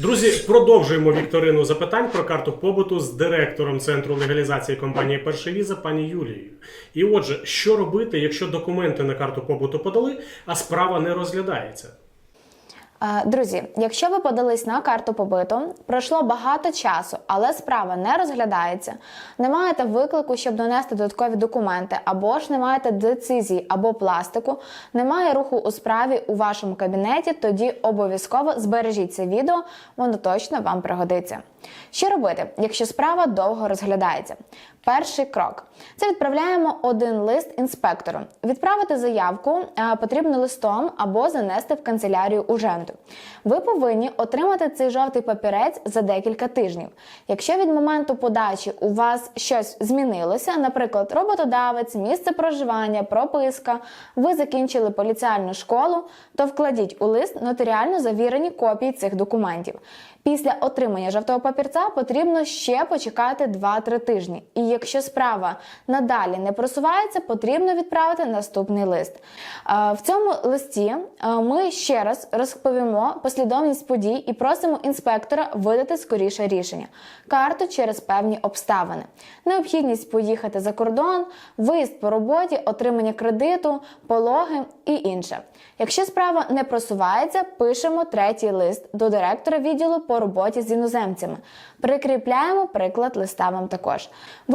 Друзі, продовжуємо вікторину запитань про карту побуту з директором центру легалізації компанії Перший віза пані Юлією. І отже, що робити, якщо документи на карту побуту подали, а справа не розглядається? Е, Друзі, якщо ви подались на карту побиту, пройшло багато часу, але справа не розглядається, не маєте виклику, щоб донести додаткові документи, або ж не маєте децизії або пластику, немає руху у справі у вашому кабінеті, тоді обов'язково збережіть це відео, воно точно вам пригодиться. Що робити, якщо справа довго розглядається? Перший крок це відправляємо один лист інспектору. Відправити заявку е, потрібно листом або занести в канцелярію уженту. Ви повинні отримати цей жовтий папірець за декілька тижнів. Якщо від моменту подачі у вас щось змінилося, наприклад, роботодавець, місце проживання, прописка, ви закінчили поліціальну школу, то вкладіть у лист нотаріально завірені копії цих документів. Після отримання жовтого папірця потрібно ще почекати 2-3 тижні. І якщо справа надалі не просувається, потрібно відправити наступний лист. Е, В цьому листі е, ми ще раз розповімо послідовність подій і просимо інспектора видати скоріше рішення, карту через певні обставини, необхідність поїхати за кордон, виїзд по роботі, отримання кредиту, пологи і інше. Якщо справа не просувається, пишемо третій лист до директора відділу по роботі з іноземцями. Прикріпляємо приклад листа вам також.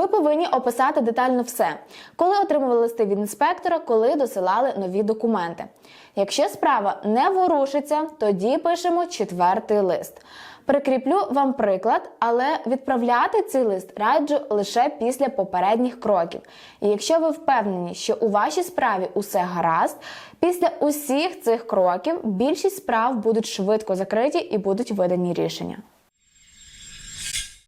Ви повинні описати детально все, коли отримували листи від інспектора, коли досилали нові документи. Якщо справа не ворушиться, тоді пишемо четвертий лист. Прикріплю вам приклад, але відправляти цей лист раджу лише після попередніх кроків. І якщо ви впевнені, що у вашій справі усе гаразд, після усіх цих кроків більшість справ будуть швидко закриті і будуть видані рішення.